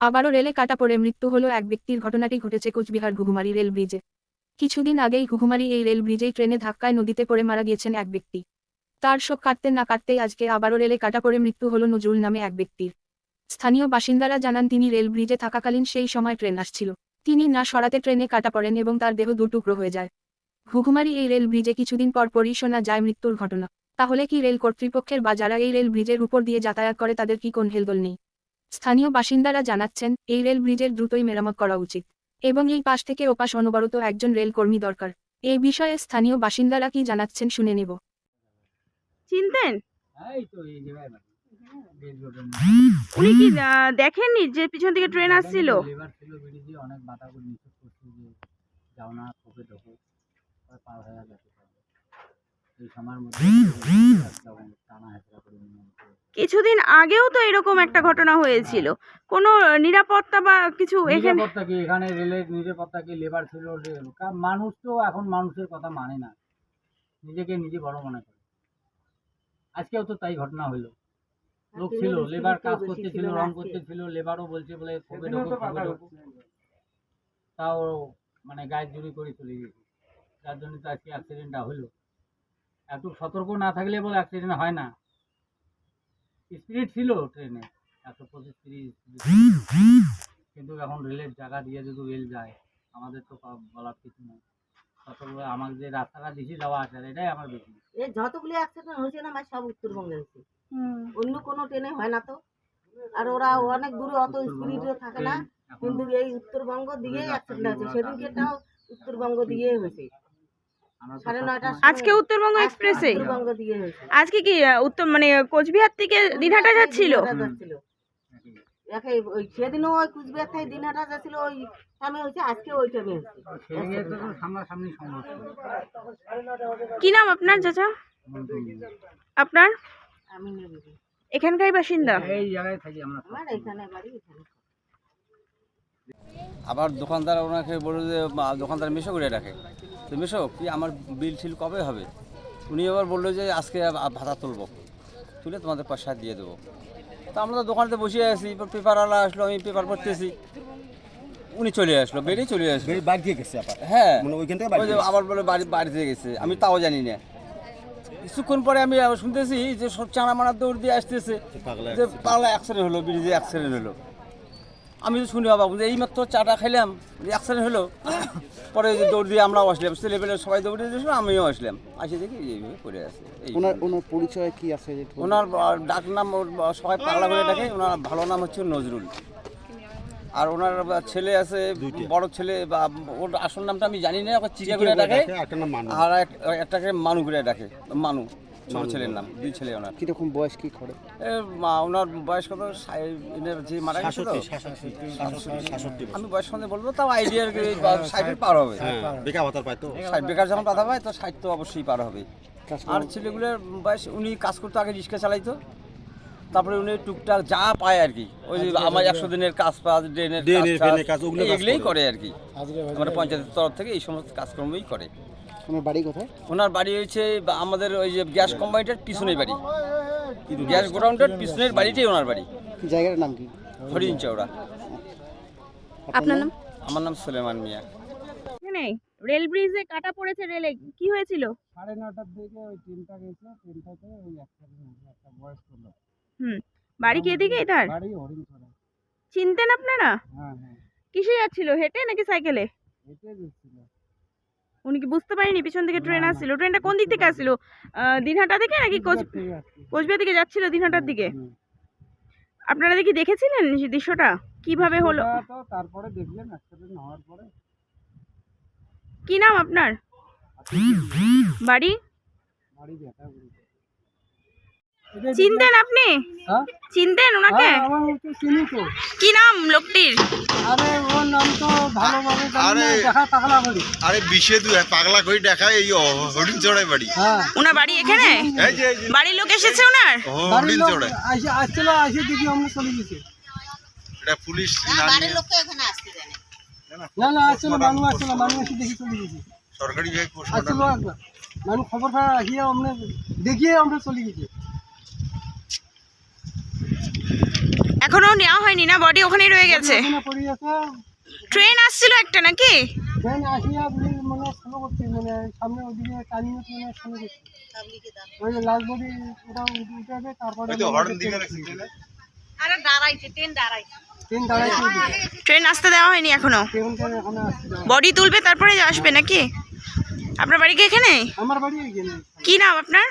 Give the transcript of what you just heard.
আবারও রেলে কাটা পড়ে মৃত্যু হলো এক ব্যক্তির ঘটনাটি ঘটেছে কোচবিহার ঘুঘুমারি রেল ব্রিজে। কিছুদিন আগেই ঘুঘুমারি এই রেল ব্রিজেই ট্রেনে ধাক্কায় নদীতে পড়ে মারা গিয়েছেন এক ব্যক্তি। তার শোক কাটতে না কাটতেই আজকে আবারও রেলে কাটা পড়ে মৃত্যু হলো নজরুল নামে এক ব্যক্তির। স্থানীয় বাসিন্দারা জানান, তিনি রেল ব্রিজে থাকাকালীন সেই সময় ট্রেন আসছিল। তিনি না সরাতে ট্রেনে কাটা পড়েন এবং তার দেহ দুটুকরো হয়ে যায়। ঘুঘুমারি এই রেল ব্রিজে কিছুদিন পর পরই শোনা যায় মৃত্যুর ঘটনা। তাহলে কি রেল কর্তৃপক্ষের বা যারা এই রেল ব্রিজের উপর দিয়ে যাতায়াত করে তাদের কি কোন হেলদোল নেই? স্থানীয় বাসিন্দারা জানাচ্ছেন এই রেল ব্রিজের দ্রুতই মেরামত করা উচিত। এবং এই পাশ থেকে ওপাশ অনবরত একজন রেল কর্মী দরকার। এই বিষয়ে স্থানীয় বাসিন্দারা কি জানাচ্ছেন শুনে নেব। চিনতেন? উনি কি দেখেননি যে পিছন থেকে ট্রেন আসছিল? অনেক করে যাও না পার হয়ে গেছে। কিছুদিন আগেও তো এরকম একটা ঘটনা হয়েছিল। কোনো নিরাপত্তা বা কিছু এখানে নিরাপত্তা কি? এখানে রেলের নিরাপত্তা কি? লেবার ছিল মানুষ তো এখন মানুষের কথা মানে না। নিজেকে নিজে বড় মনে করে। আজকেও তো তাই ঘটনা হলো। লোক ছিল লেবার কাজ করতেছিল রং করতেছিল লেবারও বলছে বলে কবে ঢোকো কবে ঢোকো। তাও মানে গায়ের জুড়ি করে চলে গেছে। যার জন্য তো আজকে অ্যাক্সিডেন্টটা হলো। এত সতর্ক না থাকলে বলে অ্যাক্সিডেন্ট হয় না। স্পিড ছিল ট্রেনে একশো পঁচিশ তিরিশ কিন্তু এখন রেলের জায়গা দিয়ে যদি রেল যায় আমাদের তো বলার কিছু নেই। সতর্ক আমাকে যে রাস্তাটা দিছি যাওয়া আসার এটাই আমার বেশি এই যতগুলি অ্যাক্সিডেন্ট হয়েছে না ভাই সব উত্তরবঙ্গে হয়েছে। অন্য কোনো ট্রেনে হয় না তো। আর ওরা অনেক দূরে অত স্পিডে থাকে না। কিন্তু এই উত্তরবঙ্গ দিয়েই অ্যাক্সিডেন্ট হয়েছে। সেদিনকেটাও উত্তরবঙ্গ দিয়েই হয়েছে আমরা তো সাড়ে সব- নয়টার আজকে উত্তরবঙ্গ এক্সপ্রেসে আজকে কি উত্তর মানে কোচবিহার থেকে দিনহাটা যাচ্ছিল? ওই সেদিনও ওই কুচবিহার থেকে দিনহাটা যাচ্ছিল ওই টাইমে হয়েছে আজকে ওই টাইমে কি নাম আপনার চাচা? আপনার? আমি এখানকার বাসিন্দা? এই জায়গায় থাকি আমরা। আমার এখানে বাড়ি এখানে। আবার দোকানদার ওনাকে বলল যে দোকানদার মেশো করে রাখে। তো মেশো কি আমার বিল ঠিল কবে হবে? উনি আবার বলল যে আজকে ভাতা তুলবো। তুলে তোমাদের পয়সা দিয়ে দেবো। তো আমরা তো দোকানেতে বসে আছি পেপারওয়ালা আসলো আমি পেপার পড়তেছি। উনি চলে আসলো বেরিয়ে চলে আসলো। গেছে আবার? হ্যাঁ। মানে ওইখান থেকে আবার বলে বাড়ি বাড়িতে গেছে। আমি তাও জানি না। কিছুক্ষণ পরে আমি শুনতেছি যে সব চানা মানা দৌড় দিয়ে আসতেছে। যে পাগলা অ্যাক্সিডেন্ট হলো ব্রিজে অ্যাক্সিডেন্ট হলো। আমি তো শুনি বাবা যে এইমাত্র চাটা খাইলাম অ্যাক্সিডেন্ট হলো পরে যে দৌড় দিয়ে আমরাও আসলাম ছেলেপেলে সবাই দৌড়ে দিয়েছিল আমিও আসলাম। আসে দেখি এইভাবে পড়ে আছে এই ওনার ওনার পরিচয় কি আছে? ওনার ডাক নাম ওর সবাই পাগলা করে ডাকে ওনার ভালো নাম হচ্ছে নজরুল। আর ওনার ছেলে আছে বড় ছেলে বা ওর আসল নামটা আমি জানি না ওকে চিকা করে ডাকে আর এক- একটাকে মানু করে ডাকে মানু। ছোট ছেলের নাম দুই ছেলে ওনার। কীরকম বয়স কি করে মা- ওনার বয়স কত? এনার যে মারা গেছে তো? সাতষট্টি আমি বয়স সঙ্গে বলব তাও আইডিয়ার ষাটের পার হবে। বেকার ভাতার পায় তো। বেকার যখন পাতা পায় তো ষাট তো অবশ্যই পার হবে। আর ছেলেগুলোর বয়স উনি কাজ করতো আগে রিক্সা চালাইতো। তারপরে উনি টুকটাক যা পায় আর কি। ওই যে আমার একশো দিনের কাজ পাস ড্রেনের ড্রেনের, কাজ ওগুলো এগুলোই করে। করে আর কি। আমাদের পঞ্চায়েতের তরফ থেকে এই সমস্ত কাজকর্মই করে। ওনার বাড়ি কোথায়? ওনার বাড়ি হয়েছে বা আমাদের ওই যে গ্যাস কোম্পানিটার পিছনের বাড়ি। গ্যাস গোডাউনটার পিছনের বাড়িটাই ওনার বাড়ি। জায়গার নাম কি? হরিণ চৌড়া আপনার নাম? আমার নাম সুলেমান মিয়া। এখানে রেল ব্রিজে কাটা পড়েছে রেলে কি হয়েছিল? সাড়ে নটার দিকে ওই ট্রেনটা গেছে ট্রেনটাতে ওই হয়েছে একটা বয়স্ক লোক। হুম বাড়ি কি এদিকে তার বাড়ি হরিণ চিনতেন আপনারা? হ্যাঁ হ্যাঁ। কিসে যাচ্ছিল হেঁটে নাকি সাইকেলে? উনি কি বুঝতে পারেনি পিছন থেকে ট্রেন আসছিল? ট্রেনটা কোন দিক থেকে আসছিল? দিনহাটা থেকে নাকি কোচবিহার দিকে যাচ্ছিল দিনহাটার দিকে? আপনারা দেখি দেখেছিলেন দৃশ্যটা? কীভাবে হলো? ওটা তারপরে দেখলেন অ্যাক্সিডেন্ট হওয়ার পরে। কি নাম আপনার? বাড়ি? বাড়ি চিনতেন আপনি? হ্যাঁ? চিনতেন ওনাকে? হ্যাঁ, আমার তো চিনি তো। কি নাম লোকটির? আরে ওর নাম তো ভালোভাবে না, দেখা পাগলা করি আরে বিশে দু পাগলা করে দেখায় এই হরিণ বাড়ি। হ্যাঁ। ওনার বাড়ি এখানে? এই যে এই যে, বাড়ির লোক এসেছে ওনার? বাড়ির হরিণ লোক চড়াই। আসে আসছিল আসে দেখি আমরা চলে গেছি। এটা পুলিশ না নিয়ে? না। না আসছিল মানুষ আসছিল মানুষ এসে দেখি চলে গেছি। সরকারি আসছিল মানুষ খবর পাওয়া আমরা দেখিয়ে আমরা চলে গেছি। এখনও নেওয়া হয়নি না? বডি ওখানেই রয়ে গেছে। ট্রেন আসছিল একটা নাকি? ট্রেন আসিয়া মানে করছি মানে সামনে ওদিকে টার্নিং মানে ফলো করছি। ওই লাস্ট বডি ওটা উঠে উঠে যাবে তারপরে ট্রেন দাঁড়াইছে ট্রেন আসতে দেওয়া হয়নি এখনও? বডি তুলবে তারপরে আসবে নাকি? আপনার বাড়ি কি এখানে? আমার বাড়ি কি নাম আপনার?